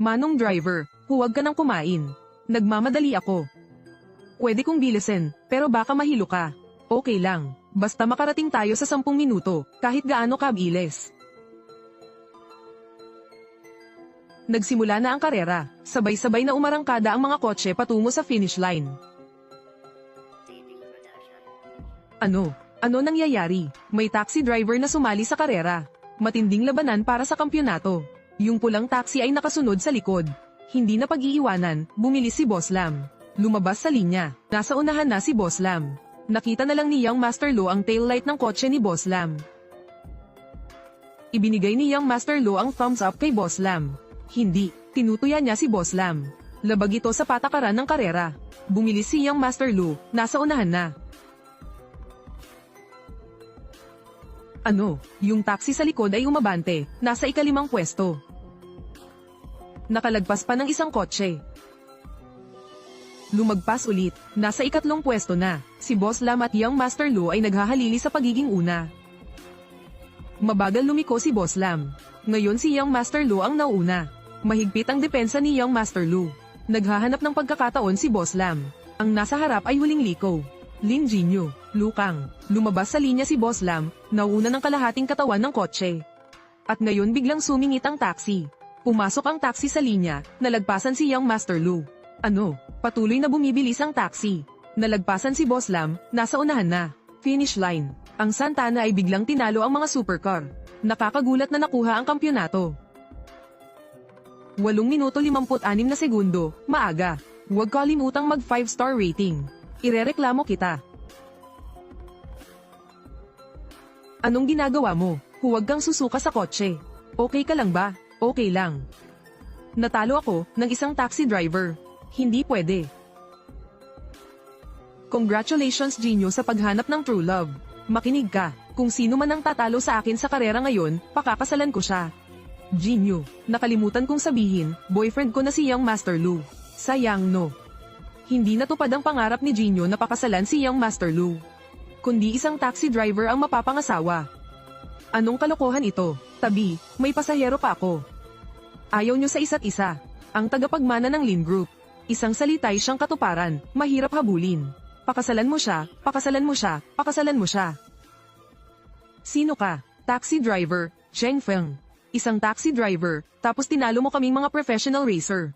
Manong driver, huwag ka nang kumain. Nagmamadali ako. Pwede kong bilisin, pero baka mahilo ka. Okay lang, basta makarating tayo sa 10 minuto, kahit gaano kabilis. Nagsimula na ang karera, sabay-sabay na umarangkada ang mga kotse patungo sa finish line. Ano? Ano nangyayari? May taxi driver na sumali sa karera. Matinding labanan para sa kampyonato. Yung pulang taxi ay nakasunod sa likod. Hindi na pag-iiwanan, bumili si Boss Lam. Lumabas sa linya. Nasa unahan na si Boss Lam. Nakita na lang ni Young Master Lo ang taillight ng kotse ni Boss Lam. Ibinigay ni Young Master Lo ang thumbs up kay Boss Lam. Hindi, tinutuya niya si Boss Lam. Labag ito sa patakaran ng karera. Bumili si Young Master Lu, nasa unahan na. Ano, yung taxi sa likod ay umabante, nasa ikalimang pwesto. Nakalagpas pa ng isang kotse. Lumagpas ulit, nasa ikatlong pwesto na. Si Boss Lam at Young Master Lu ay naghahalili sa pagiging una. Mabagal lumiko si Boss Lam. Ngayon si Young Master Lu ang nauna. Mahigpit ang depensa ni Young Master Lu. Naghahanap ng pagkakataon si Boss Lam. Ang nasa harap ay huling liko. Lin Jinyo, Lukang. Lumabas sa linya si Boss Lam, nauna ng kalahating katawan ng kotse. At ngayon biglang sumingit ang taxi. Pumasok ang taxi sa linya, nalagpasan si Young Master Lu. Ano? Patuloy na bumibilis ang taxi. Nalagpasan si Boss Lam, nasa unahan na. Finish line. Ang Santana ay biglang tinalo ang mga supercar. Nakakagulat na nakuha ang kampyonato. 8 minuto 56 na segundo, maaga. Huwag kalimutang mag 5 star rating. Irereklamo kita. Anong ginagawa mo? Huwag kang susuka sa kotse. Okay ka lang ba? Okay lang. Natalo ako ng isang taxi driver. Hindi pwede. Congratulations Gino sa paghanap ng true love. Makinig ka, kung sino man ang tatalo sa akin sa karera ngayon, pakakasalan ko siya. Gino, nakalimutan kong sabihin, boyfriend ko na si Young Master Lu. Sayang no. Hindi natupad ang pangarap ni Gino na pakasalan si Young Master Lu. Kundi isang taxi driver ang mapapangasawa. Anong kalokohan ito? Tabi, may pasahero pa ako. Ayaw nyo sa isa't isa. Ang tagapagmana ng Lin Group. Isang salitay siyang katuparan, mahirap habulin. Pakasalan mo siya, pakasalan mo siya, pakasalan mo siya. Sino ka? Taxi driver, Cheng Feng. Isang taxi driver, tapos tinalo mo kaming mga professional racer.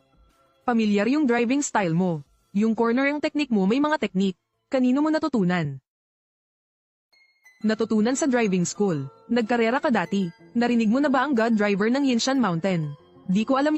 Pamilyar yung driving style mo. Yung cornering technique mo may mga technique. Kanino mo natutunan? Natutunan sa driving school. Nagkarera ka dati. Narinig mo na ba ang God driver ng Yinshan Mountain? Di ko alam